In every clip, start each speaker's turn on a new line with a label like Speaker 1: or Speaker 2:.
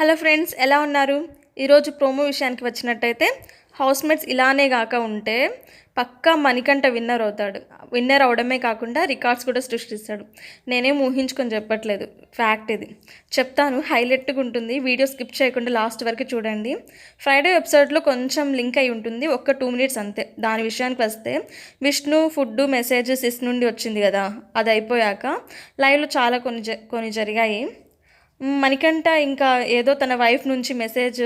Speaker 1: Hello friends ఎలా ఉన్నారు? ఈరోజు ప్రోమో విషయానికి వచ్చినట్టయితే హౌస్మేట్స్ ఇలానే కాక ఉంటే పక్కా మణికంఠ విన్నర్ అవుతాడు. విన్నర్ అవడమే కాకుండా రికార్డ్స్ కూడా సృష్టిస్తాడు. నేనేం ఊహించుకొని చెప్పట్లేదు. ఫ్యాక్ట్ ఇది. చెప్తాను హైలైట్గా ఉంటుంది. వీడియో స్కిప్ చేయకుండా లాస్ట్ వరకు చూడండి. ఫ్రైడే వెబ్సైట్లో కొంచెం లింక్ అయి ఉంటుంది. ఒక్క టూ మినిట్స్ అంతే. దాని విషయానికి వస్తే విష్ణు ఫుడ్ మెసేజెస్ ఇస్ నుండి వచ్చింది కదా. అది అయిపోయాక లైవ్లో చాలా కొన్ని జ కొన్ని జరిగాయి. మణికంఠ ఇంకా ఏదో తన వైఫ్ నుంచి మెసేజ్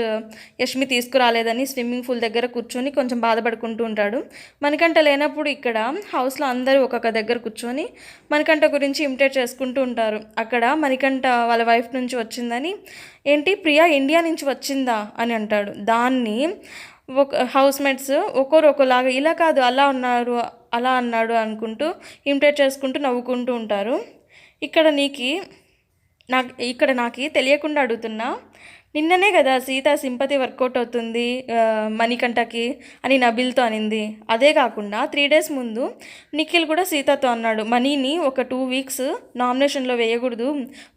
Speaker 1: యష్మి తీసుకురాలేదని స్విమ్మింగ్ పూల్ దగ్గర కూర్చొని కొంచెం బాధపడుకుంటూ ఉంటాడు. మణికంఠ లేనప్పుడు ఇక్కడ హౌస్లో అందరూ ఒక్కొక్క దగ్గర కూర్చొని మణికంఠ గురించి ఇమిటేట్ చేసుకుంటూ ఉంటారు. అక్కడ మణికంఠ వాళ్ళ వైఫ్ నుంచి వచ్చిందని ఏంటి ప్రియా ఇండియా నుంచి వచ్చిందా? అని అంటాడు. దాన్ని ఒక హౌస్ మేట్స్ ఒకరు ఒకలాగా ఇలా కాదు అలా ఉన్నారు అలా అన్నాడు అనుకుంటూ ఇమిటేట్ చేసుకుంటూ నవ్వుకుంటూ ఉంటారు. ఇక్కడ నీకు నాకు ఇక్కడ నాకు తెలియకుండా అడుగుతున్నా నిన్ననే కదా సీత సింపతి వర్కౌట్ అవుతుంది మణికంఠకి అని నబిల్తో అనింది. అదే కాకుండా త్రీ డేస్ ముందు నిఖిల్ కూడా సీతతో అన్నాడు మనీని ఒక టూ వీక్స్ నామినేషన్లో వేయకూడదు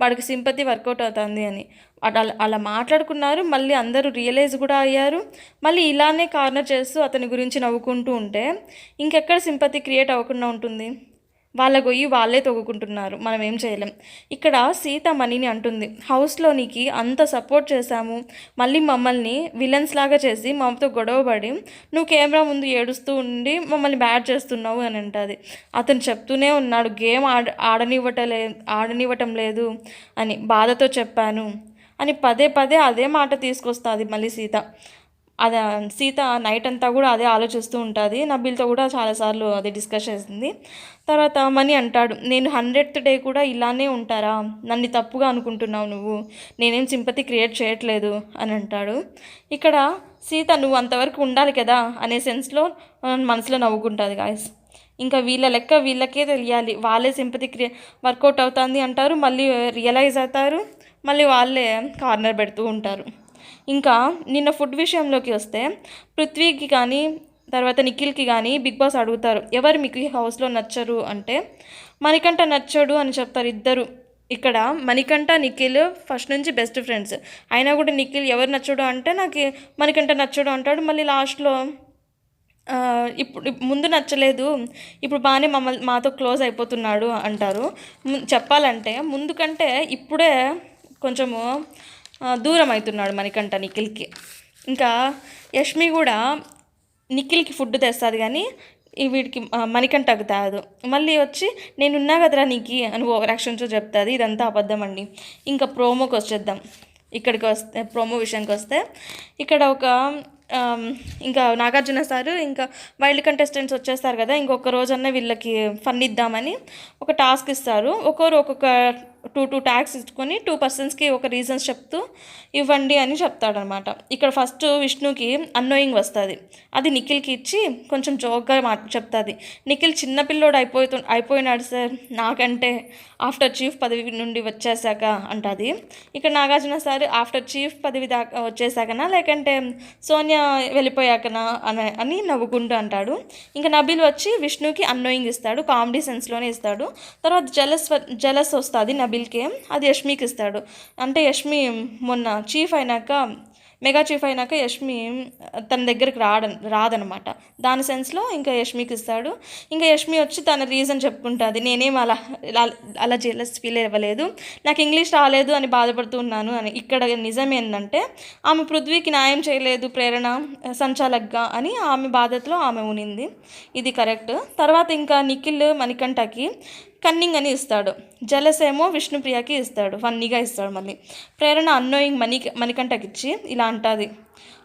Speaker 1: వాడికి సింపతి వర్కౌట్ అవుతుంది అని. అలా అలా మాట్లాడుకున్నారు మళ్ళీ అందరూ రియలైజ్ కూడా అయ్యారు. మళ్ళీ ఇలానే కార్నర్ చేస్తూ అతని గురించి నవ్వుకుంటూ ఉంటే ఇంకెక్కడ సింపతి క్రియేట్ అవ్వకుండా ఉంటుంది? వాళ్ళ గొయ్యి వాళ్ళే తొగుకుంటున్నారు. మనం ఏం చేయలేం. ఇక్కడ సీత మణిని అంటుంది. హౌస్లో నీకు అంత సపోర్ట్ చేశాము. మళ్ళీ మమ్మల్ని విలన్స్ లాగా చేసి మమ్మతో గొడవపడి నువ్వు కెమెరా ముందు ఏడుస్తూ ఉండి మమ్మల్ని బ్యాడ్ చేస్తున్నావు అని అంటుంది. అతను చెప్తూనే ఉన్నాడు గేమ్ ఆడ ఆడనివ్వటలే ఆడనివ్వటం లేదు అని బాధతో చెప్పాను. అని పదే పదే అదే మాట తీసుకొస్తుంది మళ్ళీ సీత. అది సీత నైట్ అంతా కూడా అదే ఆలోచిస్తూ ఉంటుంది. నబీల్తో కూడా చాలాసార్లు అదే డిస్కస్ చేసింది. తర్వాత మనీ అంటాడు నేను హండ్రెడ్త్ డే కూడా ఇలానే ఉంటారా? నన్ను తప్పుగా అనుకుంటున్నావు నువ్వు. నేనేం సింపతి క్రియేట్ చేయట్లేదు అని అంటాడు. ఇక్కడ సీత నువ్వు అంతవరకు ఉండాలి కదా అనే సెన్స్లో మనసులో నవ్వుకుంటుంది గాయస్ ఇంకా వీళ్ళ లెక్క వీళ్ళకే తెలియాలి. వాళ్ళే సింపతి క్రియే వర్కౌట్ అవుతుంది అంటారు మళ్ళీ రియలైజ్ అవుతారు మళ్ళీ వాళ్ళే కార్నర్ పెడుతూ ఉంటారు. ఇంకా నిన్న ఫుడ్ విషయంలోకి వస్తే పృథ్వీకి కానీ తర్వాత నిఖిల్కి కానీ బిగ్ బాస్ అడుగుతారు ఎవరు మీకు ఈ హౌస్లో నచ్చరు? అంటే మణికంఠ నచ్చడు అని చెప్తారు ఇద్దరు. ఇక్కడ మణికంఠ నిఖిల్ ఫస్ట్ నుంచి బెస్ట్ ఫ్రెండ్స్ అయినా కూడా నిఖిల్ ఎవరు నచ్చడు అంటే నాకు మణికంఠ నచ్చడు అంటాడు. మళ్ళీ లాస్ట్లో ఇప్పుడు ముందు నచ్చలేదు ఇప్పుడు బాగానే మమ్మల్ని మాతో క్లోజ్ అయిపోతున్నాడు అంటారు. చెప్పాలంటే ముందు కంటే ఇప్పుడే కొంచెము దూరం అవుతున్నాడు మణికంఠ నిఖిల్కి. ఇంకా యష్మి కూడా నిఖిల్కి ఫుడ్ తెస్తుంది కానీ ఈ వీడికి మణికంఠకు తాదు మళ్ళీ వచ్చి నేనున్నా కదరా నీకు అని ఓవర్ చెప్తుంది. ఇదంతా అబద్ధం అండి. ఇంకా ప్రోమోకి వచ్చేద్దాం. ఇక్కడికి వస్తే ప్రోమో విషయానికి వస్తే ఇక్కడ ఒక ఇంకా నాగార్జున సారు ఇంకా వైల్డ్ కంటెస్టెంట్స్ వచ్చేస్తారు కదా ఇంకొక రోజన్నా వీళ్ళకి ఫన్ ఇద్దామని ఒక టాస్క్ ఇస్తారు. ఒక్కొరు ఒక్కొక్క టూ టూ ట్యాక్స్ ఇచ్చుకొని టూ పర్సన్స్కి ఒక రీజన్స్ చెప్తూ ఇవ్వండి అని చెప్తాడనమాట. ఇక్కడ ఫస్ట్ విష్ణుకి అన్నోయింగ్ వస్తుంది. అది నిఖిల్కి ఇచ్చి కొంచెం జోక్గా మా చెప్తుంది. నిఖిల్ చిన్నపిల్లోడు అయిపోతు అయిపోయినాడు సార్ నాకంటే ఆఫ్టర్ చీఫ్ పదవి నుండి వచ్చేసాక అంటుంది. ఇక్కడ నాగార్జున సార్ ఆఫ్టర్ చీఫ్ పదవి దాకా వచ్చేసాకనా లేకంటే సోనియా వెళ్ళిపోయాకనా అని అని నవ్వుకుంటూ అంటాడు. ఇంకా నబీల్ వచ్చి విష్ణుకి అన్నోయింగ్ ఇస్తాడు కామెడీ సెన్స్లోనే ఇస్తాడు. తర్వాత జలస్ జలస్ వస్తుంది నబీల్కి అది యష్మికి ఇస్తాడు. అంటే యష్మి మొన్న చీఫ్ అయినాక మెగా చీఫ్ అయినాక యష్మి తన దగ్గరికి రాడ రాదనమాట. దాని సెన్స్లో ఇంకా యష్మికి ఇస్తాడు. ఇంకా యష్మి వచ్చి తన రీజన్ చెప్పుకుంటుంది. నేనేం అలా అలా- జెలస్ ఫీల్ అవ్వలేదు. నాకు ఇంగ్లీష్ రాలేదు అని బాధపడుతున్నాను అని. ఇక్కడ నిజం ఏంటంటే ఆమె పృథ్వీకి న్యాయం చేయలేదు ప్రేరణ సంచాలక్గా అని ఆమె బాధతో ఆమె ఉనింది. ఇది కరెక్ట్ తర్వాత ఇంకా నిఖిల్ మణికంఠకి కన్నింగ్ అని ఇస్తాడు. జలస్ ఏమో విష్ణుప్రియకి ఇస్తాడు. ఫన్నీగా ఇస్తాడు మళ్ళీ. ప్రేరణ అన్నోయింగ్ మణి మణికంఠకి ఇచ్చి ఇలా అంటుంది.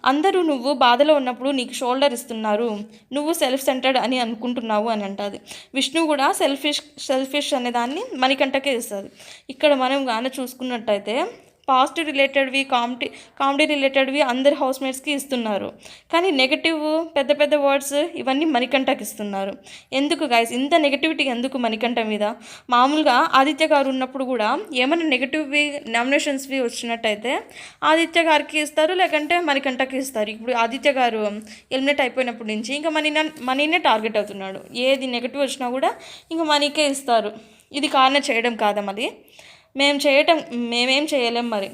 Speaker 1: అందరూ నువ్వు బాధలో ఉన్నప్పుడు నీకు షోల్డర్ ఇస్తున్నారు. నువ్వు సెల్ఫ్ సెంటర్డ్ అని అనుకుంటున్నావు అని అంటుంది. విష్ణు కూడా సెల్ఫిష్ సెల్ఫిష్ అనే దాన్ని మణికంఠకే ఇస్తుంది. ఇక్కడ మనం గాన చూసుకున్నట్టయితే పాజిటివ్ రిలేటెడ్వి కామెడీ కామెడీ రిలేటెడ్వి అందరి హౌస్మేట్స్కి ఇస్తున్నారు. కానీ నెగటివ్ పెద్ద పెద్ద వర్డ్స్ ఇవన్నీ మణికంఠకి ఇస్తున్నారు. ఎందుకు గైస్ ఇంత నెగటివిటీ ఎందుకు మణికంఠ మీద? మామూలుగా ఆదిత్య గారు ఉన్నప్పుడు కూడా ఏమైనా నెగటివ్వి నామినేషన్స్వి వచ్చినట్టయితే ఆదిత్య గారికి ఇస్తారు లేకంటే మణికంఠకి ఇస్తారు. ఇప్పుడు ఆదిత్య గారు ఎలిమినేట్ అయిపోయినప్పటి నుంచి ఇంకా మనీ మనీనే టార్గెట్ అవుతున్నాడు. ఏది నెగటివ్ వచ్చినా కూడా ఇంకా మనీకే ఇస్తారు. ఇది కారణం చేయడం కాదా మరి మేము చేయటం మేమేం చేయలేం మరి.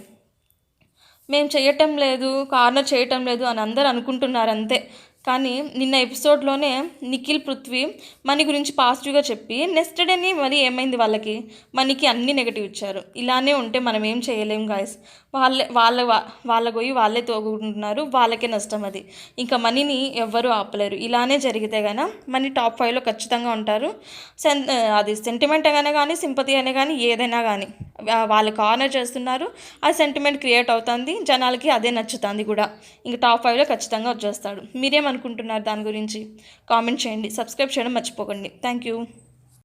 Speaker 1: మేము చేయటం లేదు కార్నర్ చేయటం లేదు అని అందరు అనుకుంటున్నారు అంతే. కానీ నిన్న ఎపిసోడ్లోనే నిఖిల్ పృథ్వీ మనీ గురించి పాజిటివ్గా చెప్పి నెక్స్ట్ డేని మరి ఏమైంది వాళ్ళకి? మనీకి అన్ని నెగిటివ్ ఇచ్చారు. ఇలానే ఉంటే మనం ఏం చేయలేం గాయస్ వాళ్ళే వాళ్ళ వాళ్ళ పోయి వాళ్ళే తోగుకుంటున్నారు. వాళ్ళకే నష్టం అది. ఇంకా మనీని ఎవ్వరూ ఆపలేరు. ఇలానే జరిగితే గాన మనీ టాప్ ఫైవ్లో ఖచ్చితంగా ఉంటారు. సెన్ అది సెంటిమెంట్ అయినా కానీ సింపతి అయినా కానీ ఏదైనా కానీ వాళ్ళు కార్నర్ చేస్తున్నారు. ఆ సెంటిమెంట్ క్రియేట్ అవుతుంది. జనాలకి అదే నచ్చుతుంది కూడా. ఇంకా టాప్ ఫైవ్లో ఖచ్చితంగా వచ్చేస్తాడు. ఏమనుకుంటున్నారు దాని గురించి. కామెంట్ చేయండి. సబ్స్క్రైబ్ చేయడం మర్చిపోకండి. Thank you.